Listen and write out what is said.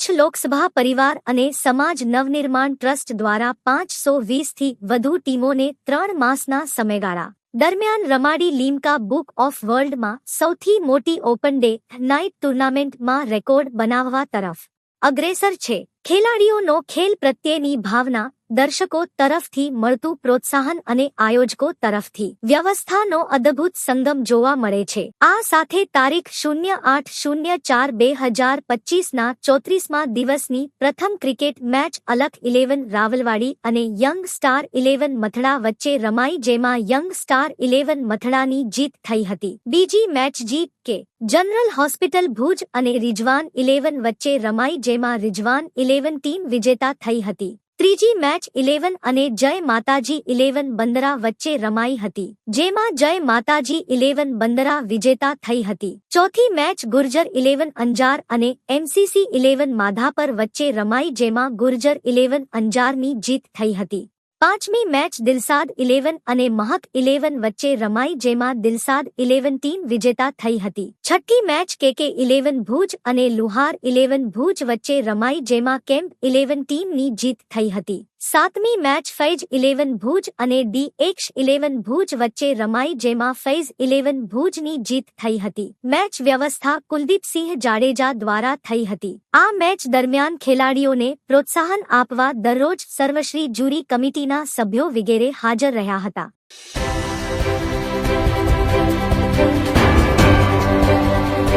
કચ્છ લોકસભા પરિવાર અને સમાજ નવનિર્માણ ટ્રસ્ટ દ્વારા પાંચસો વીસથી વધુ ટીમોને ત્રણ માસના સમયગાળા દરમિયાન રમાડી લીમકા બુક ઓફ વર્લ્ડમાં સૌથી મોટી ઓપન ડે નાઇટ ટુર્નામેન્ટમાં રેકોર્ડ બનાવવા તરફ અગ્રેસર છે. ખેલાડીઓનો ખેલ પ્રત્યેની ભાવના દર્શકો તરફથી મળતું પ્રોત્સાહન અને આયોજકો તરફથી વ્યવસ્થાનો અદભુત સંગમ જોવા મળે છે. આ સાથે તારીખ શૂન્ય આઠ શૂન્ય ચાર બે હજાર પચીસના ચોત્રીસમાં દિવસની પ્રથમ cricket match Alakh eleven Rawalwadi અને યંગ સ્ટાર ઇલેવન મથડા વચ્ચે રમાઈ જેમાં યંગ સ્ટાર ઇલેવન મથડાની જીત થઈ હતી. બીજી મેચ જીત કે જનરલ હોસ્પિટલ ભુજ અને રિજવાન ઇલેવન વચ્ચે રમાઈ જેમાં રિજવાન ઇલેવન ટીમ વિજેતા થઈ હતી. ત્રીજી મેચ ઇલેવન અને જય માતાજી ઇલેવન બંદરા વચ્ચે રમાઈ હતી, જેમાં જય માતાજી ઇલેવન બંદરા વિજેતા થઈ હતી. ચોથી મેચ ગુર્જર ઇલેવન અંજાર અને એમસીસી ઇલેવન માધાપર વચ્ચે રમાઈ, જેમાં ગુર્જર ઇલેવન અંજારની જીત થઈ હતી. પાંચમી મેચ દિલસાદ ઇલેવન અને મહક ઇલેવન વચ્ચે રમાઈ જેમાં દિલસાદ ઇલેવન ટીમ વિજેતા થઈ હતી. છઠ્ઠી મેચ કેકે ઇલેવન ભુજ અને લુહાર ઇલેવન ભુજ વચ્ચે રમાઈ જેમાં કેમ્પ ઇલેવન ટીમની જીત થઈ હતી. સાતમી મેચ ફૈજ ઇલેવન ભુજ અને ડી એક્સ ઇલેવન ભુજ વચ્ચે રમાઈ જેમાં ફૈઝ ઇલેવન ભુજની જીત થઈ હતી. મેચ વ્યવસ્થા કુલદીપસિંહ જાડેજા દ્વારા થઈ હતી. આ મેચ દરમિયાન ખેલાડીઓને પ્રોત્સાહન આપવા દરરોજ સર્વશ્રી જ્યુરી કમિટીના સભ્યો વગેરે હાજર રહ્યા હતા.